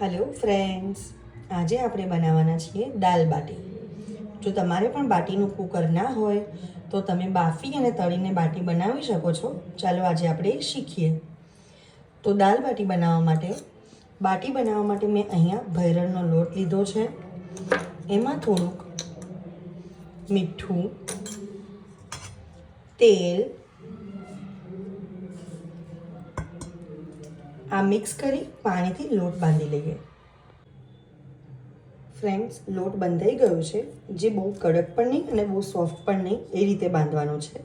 Hello friends આજે આપણે બનાવવાના છીએ દાલ બાટી. જો તમારે પણ બાટીનું કુકર ના હોય, તો તમે બાફી અને તળીને બાટી બનાવી શકો છો. ચાલો આજે આપણે શીખીએ. તો દાલ બાટી બનાવવા માટે, બાટી બનાવવા માટે મેં અહીંયા ભૈરણનો લોટ લીધો છે. એમાં થોડુંક મીઠું, તેલ આ મિક્સ કરી પાણીથી લોટ બાંધી લઈએ. ફ્રેન્ડ્સ, લોટ બંધાઈ ગયો છે. જે બહુ કડક પણ નહીં અને બહુ સોફ્ટ પણ નહીં, એ રીતે બાંધવાનો છે.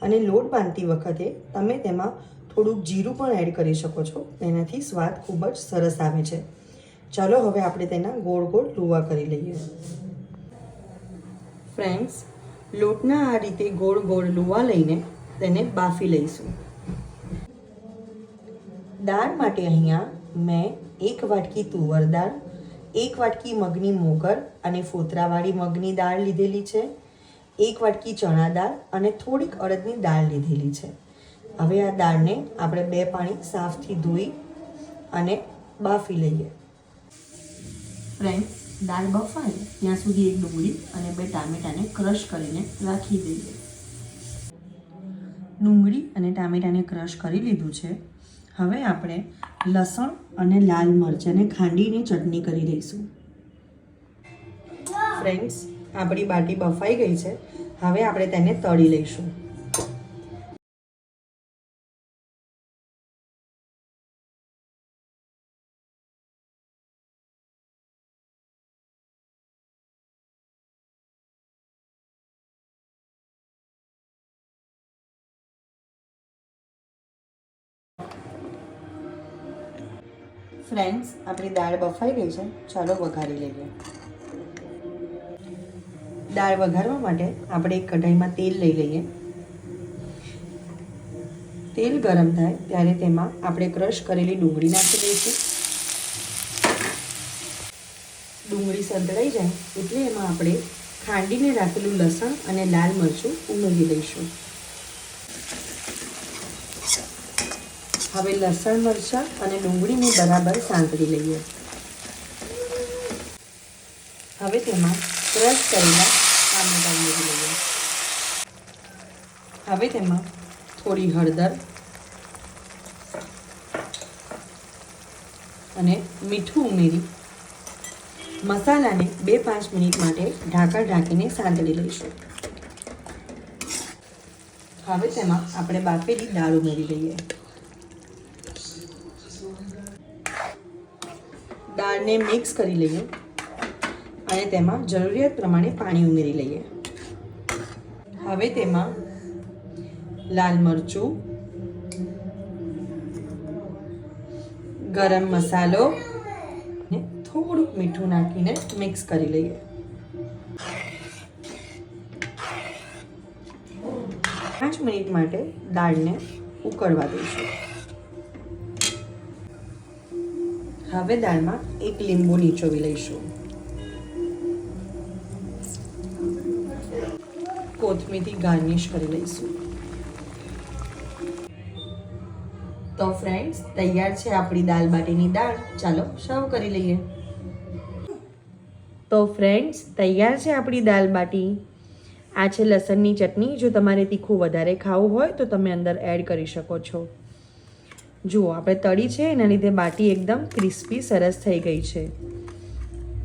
અને લોટ બાંધતી વખતે તમે તેમાં થોડુંક જીરું પણ એડ કરી શકો છો. તેનાથી સ્વાદ ખૂબ જ સરસ આવે છે. ચાલો હવે આપણે તેના ગોળ ગોળ લુવા કરી લઈએ. ફ્રેન્ડ્સ, લોટના આ રીતે ગોળ ગોળ લુવા લઈને તેને બાફી લઈશું. દાળ માટે અહીંયા મેં એક વાટકી તુવર દાળ એક વાટકી મગની મોગર અને ફોતરાવાળી મગની દાળ લીધેલી છે, એક વાટકી ચણા દાળ અને થોડીક અડદની દાળ લીધેલી છે. હવે આ દાળને આપણે બે પાણી સાફથી ધોઈ અને બાફી લઈએ. ફ્રેન્ડ દાળ બફાય, ત્યાં સુધી એક ડુંગળી અને બે ટામેટાને ક્રશ કરીને રાખી દઈએ. ડુંગળી અને ટામેટાને ક્રશ કરી લીધું છે. હવે આપણે લસણ અને લાલ મરચાંને ખાંડીને ચટણી કરી દઈશું. ફ્રેન્ડ્સ આપણી બાટી બફાઈ ગઈ છે. હવે આપણે તેને તળી લઈશું. ફ્રેન્ડ્સ, આપણી દાળ બફાઈ ગઈ છે. ચાલો વઘારી લઈએ. દાળ વઘારવા માટે આપણે એક કઢાઈમાં તેલ લઈ લઈએ. તેલ ગરમ થાય ત્યારે તેમાં આપણે ક્રશ કરેલી ડુંગળી નાખી દઈશું. ડુંગળી સંતળાઈ જાય એટલે એમાં આપણે ખાંડીને રાખેલું લસણ અને લાલ મરચું ઉમેરી દઈશું. હવે લસણ, મરચાં અને ડુંગળીને બરાબર સાંતળી લઈએ. હવે તેમાં ક્રશ કરેલા ટામેટા ઉમેરી લઈએ. હવે તેમાં થોડી હળદર અને મીઠું ઉમેરી મસાલાને બે પાંચ મિનિટ માટે ઢાંકણ ઢાંકીને સાંતળી લઈશું. હવે તેમાં આપણે બાફેલી દાળ ઉમેરી લઈએ. દાળને મિક્સ કરી લઈએ અને તેમાં જરૂરિયાત પ્રમાણે પાણી ઉમેરી લઈએ. હવે તેમાં લાલ મરચું, ગરમ મસાલો ને થોડુંક મીઠું નાખીને મિક્સ કરી લઈએ. પાંચ મિનિટ માટે દાળને ઉકળવા દઈશું. હવે દાળમાં એક લીંબુ નીચોવી લઈશું. કોથમીરથી ગાર્નિશ કરી લઈશું. તો ફ્રેન્ડ્સ તૈયાર છે આપણી દાલ બાટીની દાળ. ચાલો સર્વ કરી લઈએ. તો ફ્રેન્ડ્સ તૈયાર છે આપણી દાલ બાટી. આ છે લસણની ચટણી. જો તમારે તીખું વધારે ખાવું હોય તો તમે અંદર એડ કરી શકો છો. જુઓ, આપણે તળી છે એના લીધે બાટી એકદમ ક્રિસ્પી, સરસ થઈ ગઈ છે.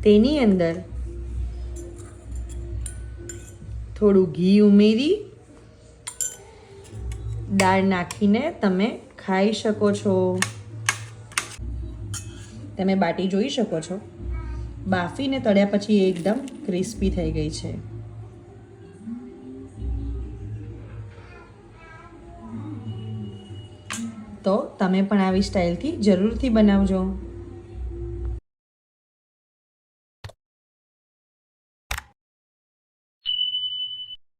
તેની અંદર થોડું ઘી ઉમેરી, દાળ નાખીને તમે ખાઈ શકો છો. તમે બાટી જોઈ શકો છો. બાફીને તળ્યા પછી એકદમ ક્રિસ્પી થઈ ગઈ છે. તો તમે પણ આવી સ્ટાઇલથી જરૂરથી બનાવજો.